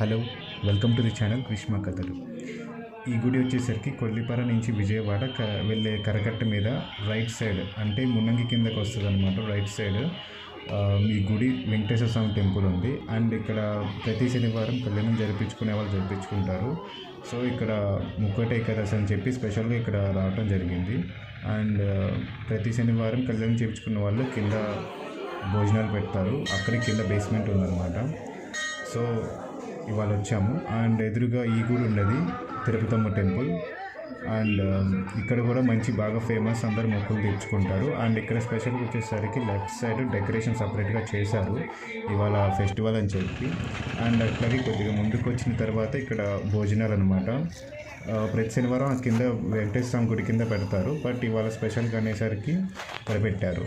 Hello welcome to the channel Krishna కథలు. ఈ గుడి వచ్చేసరికి కొల్లిపార నుంచి విజయవాడ క వెళ్ళే కరకట్ట మీద రైట్ సైడ్ అంటే మున్నంగి కిందకి వస్తుంది అనమాట రైట్ సైడ్. ఈ గుడి వెంకటేశ్వర స్వామి టెంపుల్ ఉంది. అండ్ ఇక్కడ ప్రతి శనివారం కళ్యాణం జరిపించుకునే వాళ్ళు జరిపించుకుంటారు. సో ఇక్కడ ముక్కట ఏకాదశి అని చెప్పి స్పెషల్గా ఇక్కడ రావటం జరిగింది. అండ్ ప్రతి శనివారం కళ్యాణం చేయించుకున్న వాళ్ళు కింద భోజనాలు పెడతారు. అక్కడ కింద బేస్మెంట్ ఉందన్నమాట. సో ఇవాళ వచ్చాము. అండ్ ఎదురుగా ఈ గుడి ఉన్నది తిరుపతమ్మ టెంపుల్. అండ్ um, ఇక్కడ కూడా మంచి బాగా ఫేమస్ అందరు మొక్కులు తీర్చుకుంటారు. అండ్ ఇక్కడ స్పెషల్గా వచ్చేసరికి లెఫ్ట్ సైడ్ డెకరేషన్ సపరేట్గా చేశారు ఇవాళ ఫెస్టివల్ అని చెప్పి. అండ్ అట్లాగే కొద్దిగా ముందుకు వచ్చిన తర్వాత ఇక్కడ భోజనాలు అనమాట ప్రతి శనివారం కింద వెంకటేశ్వర స్వామి గుడి కింద పెడతారు. బట్ ఇవాళ స్పెషల్గా అనేసరికి ఇక్కడ పెట్టారు.